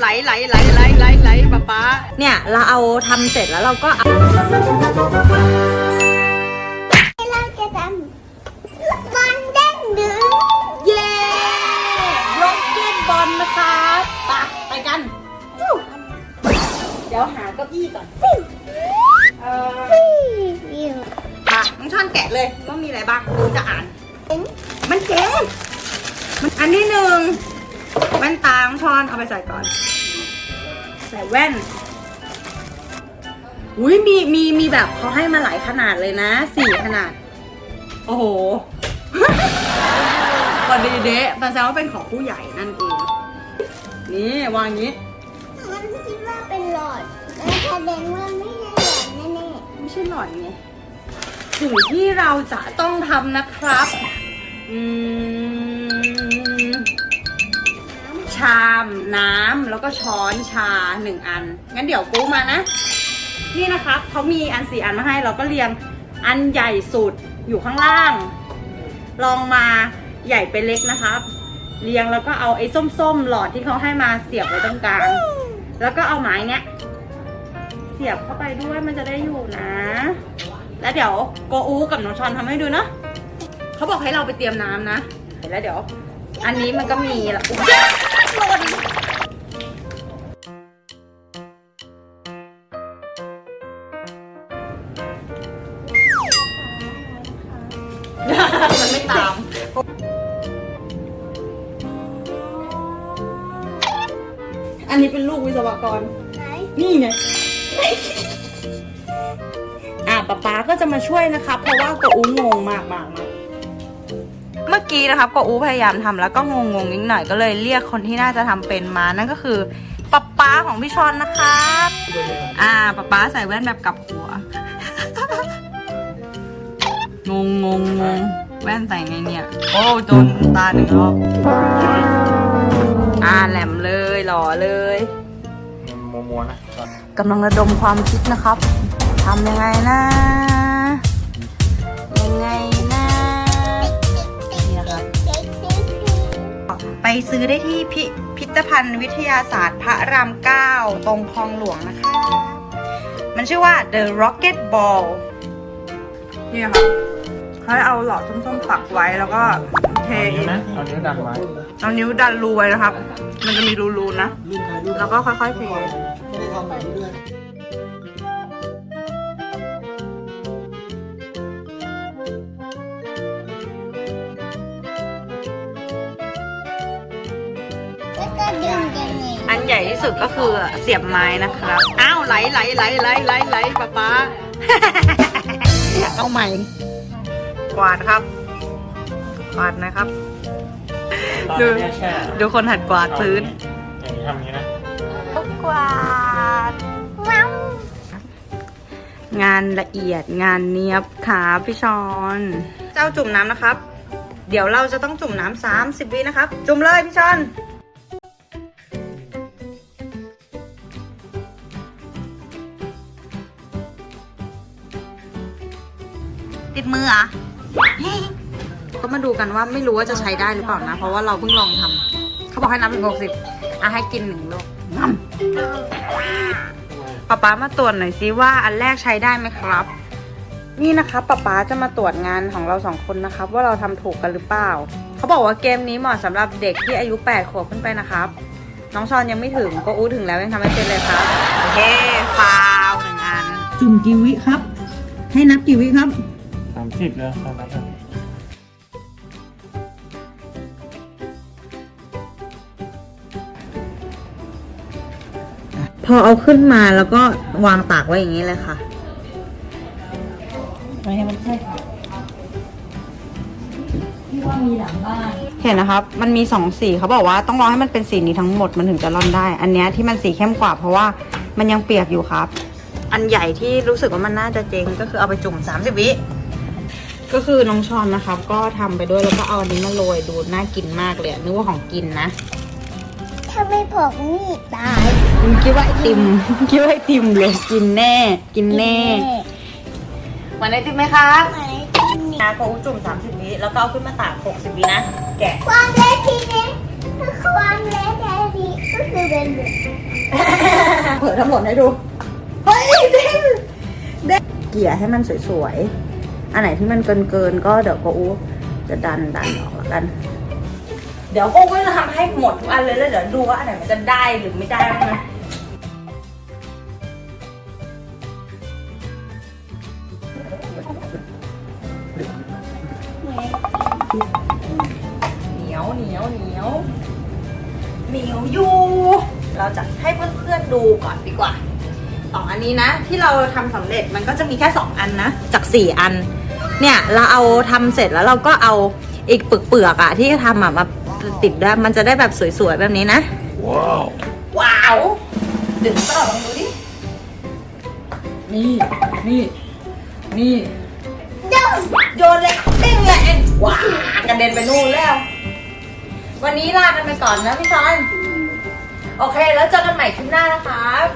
ไหลไหลไหลไหลไหลไหลป๊าป๊าเนี่ยเราเอาทำเสร็จแล้วเราก็เอาเราจะทำบอลเด้งดึงเย้ร็อกเก็ตบอลนะครับไปไปกัน เดี๋ยวหาเก้าอี้ก่อนเออวิวมาน้องช่อนแกะเลยว่ามีอะไรบ้างดูจะอ่านมันเจ๊มันอันนี้หนึ่ง แว่นตาน้องชอนเอาไปใส่ก่อน ใส่แว่น อุ้ยมีมีมีแบบเขาให้มาหลายขนาดเลยนะสี่ขนาด โอ้โหพอดีเดะมันแสดงว่าเป็นของผู้ใหญ่นั่นเอง นี่ วางอย่างนี้ มันคิดว่าเป็นหลอดแล้วแสดงว่าไม่ใช่หลอดแน่ไม่ใช่หลอดไงสิ่งที่เราจะต้องทำนะครับ อืมชามน้ำแล้วก็ช้อนชาหนึ่งอัน งั้นเดี๋ยวกูมานะ นี่นะครับเขามีอันสี่อันมาให้เราก็เรียงอันใหญ่สุดอยู่ข้างล่าง ลองมาใหญ่ไปเล็กนะครับ เรียงแล้วก็เอาไอ้ส้มๆ หลอดที่เขาให้มาเสียบไว้ตรงกลาง แล้วก็เอาไม้เนี้ยเสียบเข้าไปด้วยมันจะได้อยู่นะ แล้วเดี๋ยวโกอูกับน้องชอนทำให้ดูเนาะเขาบอกให้เราไปเตรียมน้ำนะแล้วเดี๋ยว อันนี้มันก็มีละ มันไม่ตาม อันนี้เป็นลูกวิศวกรๆไหนนี่ไง อะป๊าป๊าก็จะมาช่วยนะครับเพราะว่ากอูงงมากมากมากเมื่อกี้นะครับกอูพยายามทำแล้วก็งงงนิดหน่อยก็เลยเรียกคนที่น่าจะทำเป็นมานั่นก็คือป๊าป๊าของพี่ชอนนะครับอ่าป๊าป๊าใส่แว่นแบบกลับหัว งงงงงง แว่นใส่ไงเนี่ย โอ้โดนตาหนึ่งรอบอ่าแหลมเลยหล่อเลยมัวมัวๆนะกำลังระดมความคิดนะครับทำยังไงนะยังไงนะนี่นะครับไปซื้อได้ที่พิพิธภัณฑ์วิทยาศาสตร์พระรามเก้าตรงคลองหลวงนะคะ มันชื่อว่า The Rocket Ball นี่ครับเขา ให้เอาหลอดส้มๆปักไว้แล้วก็เทเอานิ้วนะเอานิ้วดันไว้เอานิ้วดันรูไว้นะครับ มันจะมีรูๆนะ แล้วก็ค่อยๆเทแล้วก็ดึงยังไงอันใหญ่ที่สุดก็คือเสียบไม้นะครับ อ้าวไหลไหลไหลไหลไหลไหลป๊าป๊า เอาใหม่ กวาดครับ กวาดนะครับตอนดูนี้แช่ดูคนหัดกวาดพื้น อย่างนี้ทำอย่างนี้นะ กวาดว้าวงานละเอียดงานเนี้ยบครับพี่ชอน เจ้าจุ่มน้ำนะครับ เดี๋ยวเราจะต้องจุ่มน้ำสามสิบวินะครับ จุ่มเลยพี่ชอนติดมือเหรอะ ก็มาดูกันว่าไม่รู้ว่าจะใช้ได้หรือเปล่านะ เพราะว่าเราเพิ่งลองทำเขาบอกให้นับถึงหกสิบอะให้กินหนึ่งลูกน้ำป๊าป๊ามาตรวจหน่อยซิว่าอันแรกใช้ได้ไหมครับ นี่นะคะป๊าป๊าจะมาตรวจงานของเราสองคนนะครับ ว่าเราทำถูกกันหรือเปล่า เขาบอกว่าเกมนี้เหมาะสำหรับเด็กที่อายุ8ขวบขึ้นไปนะครับ น้องชอนยังไม่ถึงก็อู้ถึงแล้วยังทำไม่เป็นเลยครับโอเคฟาวหนึ่งอัน จุ่มกี่วิครับ ให้นับกี่วิครับ สามสิบเลยตอนนั้นอะพอเอาขึ้นมาแล้วก็วางตากไว้อย่างนี้เลยค่ะไม่ให้มันแค่เห็นนะครับ มันมีสองสีเขาบอกว่าต้องรอให้มันเป็นสีนี้ทั้งหมดมันถึงจะร่อนได้ อันเนี้ยที่มันสีเข้มกว่า เพราะว่ามันยังเปียกอยู่ครับ อันใหญ่ที่รู้สึกว่ามันน่าจะเจ๊งก็คือเอาไปจุ่ม 30 วิ ก็คือน้องชอนนะครับ ก็ทำไปด้วยแล้วก็เอาอันนี้มาโรยดูน่ากินมากเลยอะนึกว่าของกินนะถ้าไม่ผกนี่ตายคิดว่าไอติมคิดว่าไอติมเลยกินแน่ กินแน่วันไอติมไหมครับไหนที่นี่นะโกอุจุ่ม 30 วิแล้วก็เอาขึ้นมาตาก 60 วินะ แกะความเละทีนี้คือความเละแท้ทีก็คือเบนเลยเปิดทั้งหมดให้ดู เฮ้ยเด้งเด้งเกลี่ยให้มันสวยๆ อันไหนที่มันเกินเกินก็เดี๋ยวก็อู้จะดันดันออกล้วกัน เดี๋ยวโอ้ก็จะทำให้หมดทุกอันเลยแล้วเดี๋ยวดูว่าอันไหนมันจะได้หรือไม่ได้บ้างนะเหนียวเหนียวเหนียวเหนียวอยู่ เราจะให้เพื่อนๆดูก่อนดีกว่าสองอันนี้นะ ที่เราทำสำเร็จมันก็จะมีแค่สองอันนะ จากสี่อัน เนี่ยเราเอาทำเสร็จแล้วเราก็เอาอีกเปลือกๆอะที่ทำอะมาติดด้วยมันจะได้แบบสวยๆแบบนี้นะ ว้าวว้าวดึงต่อลองดูดินี่นี่นี่โยนเลยปิ้งเลยเอ็นว้ากระเด็นไปนู่นแล้ว วันนี้ลากันไปก่อนนะพี่ชอนโอเค แล้วเจอกันใหม่คลิปหน้านะครับ